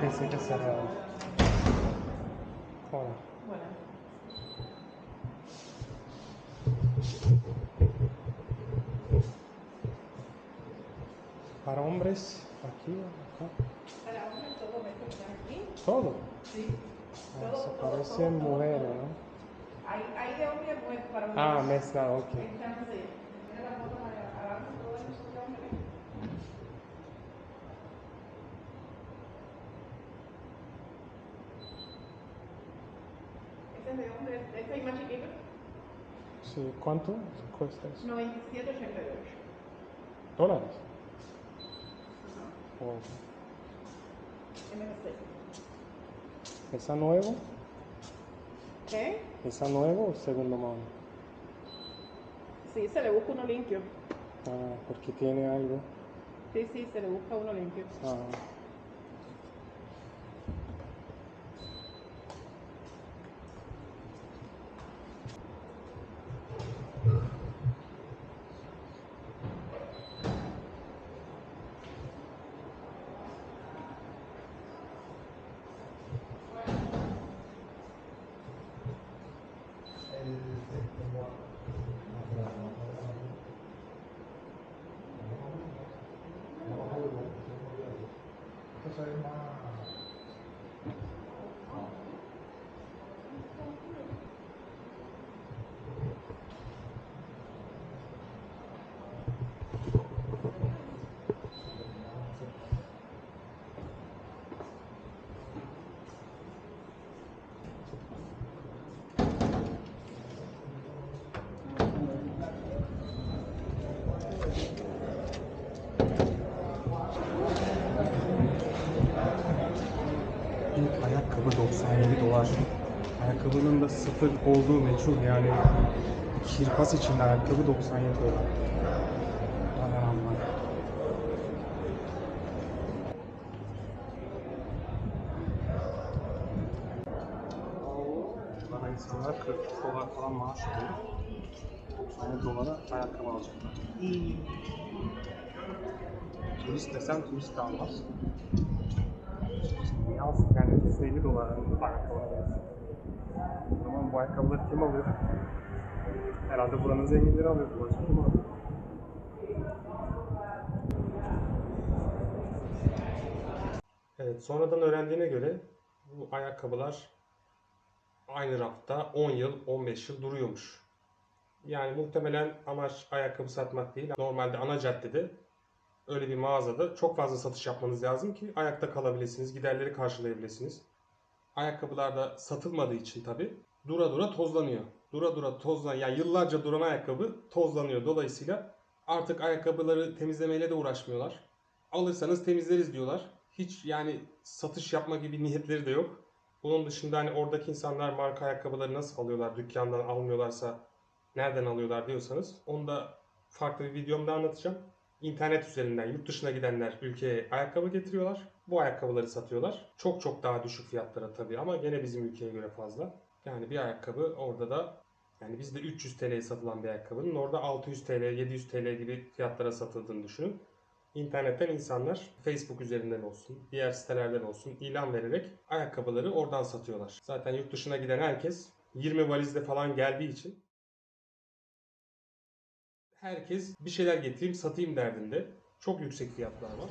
pensei que essa era fora. Para hombres, aquí, acá. Para hombres todo está aquí. Todo. Sí. Ah, Todo, se todo, parece todo, mujeres. ¿no? Hay, hay de hombre pues, para mujeres. Ah, mezclado, ok. Mira la foto. Abajo. Este es de hombre. Este es más chiquito. Sí, ¿cuánto cuesta eso? 97,88. ¿Dólares? Oh. ¿Esa nuevo? ¿Qué? ¿Esa nuevo o segundo mano? Sí, se le busca uno limpio. Ah, porque tiene algo. Sí, sí, se le busca uno limpio. Ah. so İlk ayakkabı 97 dolar. Ayakkabının da sıfır olduğu meçhul yani. Kirpas için ayakkabı 97 dolar. Aman aman. Bana insanlar 40 dolar falan maaş ödüyor. 97 dolara ayakkabı alacaklar. Turist desen turist almaz. Yalnız yani 150 dolar ayakkabı. O zaman bu ayakkabıları kim alıyor? Herhalde buranın zenginleri alıyor. Başka kim alıyor? Evet, sonradan öğrendiğine göre bu ayakkabılar aynı rafta 10 yıl, 15 yıl duruyormuş. Yani muhtemelen amaç ayakkabı satmak değil. Normalde ana caddede öyle bir mağazada çok fazla satış yapmanız lazım ki ayakta kalabilirsiniz, giderleri karşılayabilirsiniz. Ayakkabılar da satılmadığı için tabi dura dura tozlanıyor. Dura dura tozlan, yani yıllarca duran ayakkabı tozlanıyor. Dolayısıyla artık ayakkabıları temizlemeyle de uğraşmıyorlar. Alırsanız temizleriz diyorlar. Hiç yani satış yapma gibi niyetleri de yok. Bunun dışında hani oradaki insanlar marka ayakkabıları nasıl alıyorlar dükkandan almıyorlarsa nereden alıyorlar diyorsanız onu da farklı bir videomda anlatacağım. İnternet üzerinden yurt dışına gidenler ülkeye ayakkabı getiriyorlar. Bu ayakkabıları satıyorlar. Çok çok daha düşük fiyatlara tabii ama gene bizim ülkeye göre fazla. Yani bir ayakkabı orada da yani bizde 300 TL'ye satılan bir ayakkabının orada 600 TL, 700 TL gibi fiyatlara satıldığını düşünün. İnternetten insanlar Facebook üzerinden olsun, diğer sitelerden olsun ilan vererek ayakkabıları oradan satıyorlar. Zaten yurt dışına giden herkes 20 valizle falan geldiği için herkes bir şeyler getireyim satayım derdinde. Çok yüksek fiyatlar var.